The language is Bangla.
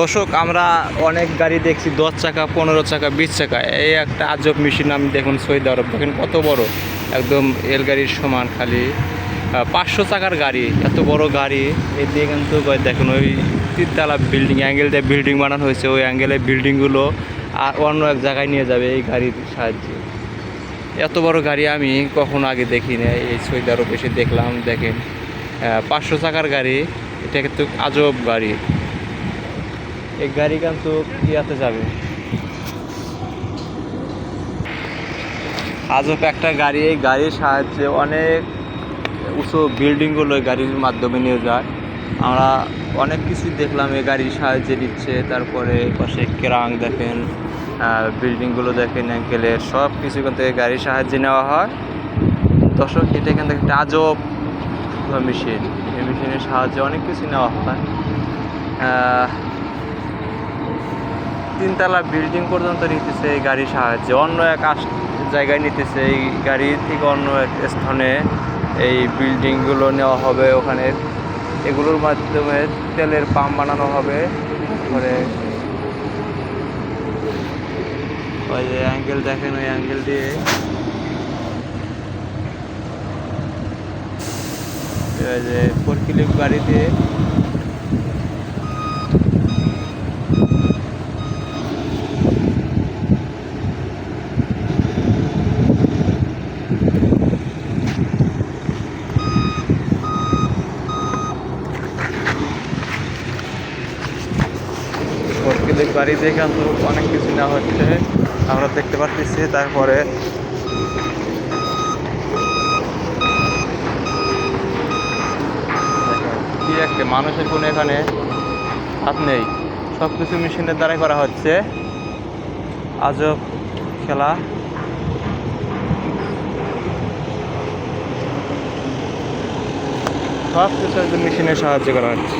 দর্শক, আমরা অনেক গাড়ি দেখছি, দশ চাকা, পনেরো চাকা, বিশ চাকা। এই একটা আজব মেশিন আমি দেখুন সৌদি আরব। দেখেন কত বড়, একদম এল গাড়ির সমান খালি। পাঁচশো চাকার গাড়ি, এত বড় গাড়ি। এই দিয়ে কিন্তু দেখুন ওই তিনতলা বিল্ডিং অ্যাঙ্গেল দিয়ে বিল্ডিং বানানো হয়েছে। ওই অ্যাঙ্গেলের বিল্ডিংগুলো আর অন্য এক জায়গায় নিয়ে যাবে এই গাড়ির সাহায্যে। এত বড় গাড়ি আমি কখনো আগে দেখি না এই সৌদি আরব এসে দেখলাম, দেখেন। পাঁচশো চাকার গাড়ি, এটা কিন্তু আজব গাড়ি। এই গাড়ি কিন্তু ইয়াতে যাবে। আজব একটা গাড়ি, এই গাড়ির সাহায্যে অনেক উঁচু বিল্ডিংগুলো এই গাড়ির মাধ্যমে নিয়ে যায়। আমরা অনেক কিছু দেখলাম এই গাড়ির সাহায্যে দিচ্ছে তারপরে পাশে কেরাং দেখেন বিল্ডিংগুলো দেখেন অ্যাঙ্কেলের সব কিছু কিন্তু এই গাড়ির সাহায্যে নেওয়া হয়। দর্শক, এটা এখান থেকে একটা আজব মেশিন এই মেশিনের সাহায্যে অনেক কিছু নেওয়া হয়। তিনতলা বিল্ডিং পর্যন্ত নিতেছে এই গাড়ির সাহায্যে। অন্য এক আস- জায়গায় নিতেছে এই গাড়ি থেকে অন্য এক স্থানে এই বিল্ডিংগুলো নেওয়া হবে ওখানে। এগুলোর মাধ্যমে তেলের পাম্প বানানো হবে। তারপরে ওই যে অ্যাঙ্গেল দেখেন, ওই অ্যাঙ্গেল দিয়ে। ওই যে ফোর ক্লিপ গাড়ি দিয়ে ফোরকিলের গাড়ি দিয়ে কিন্তু অনেক কিছু নেওয়া হচ্ছে। আমরা দেখতে পাচ্ছি তারপরে কি একটা মানুষের কোনো এখানে হাত নেই। সব কিছু মেশিনের দ্বারাই করা হচ্ছে। আজব খেলা। সব কিছু মেশিনের সাহায্যে করা হচ্ছে।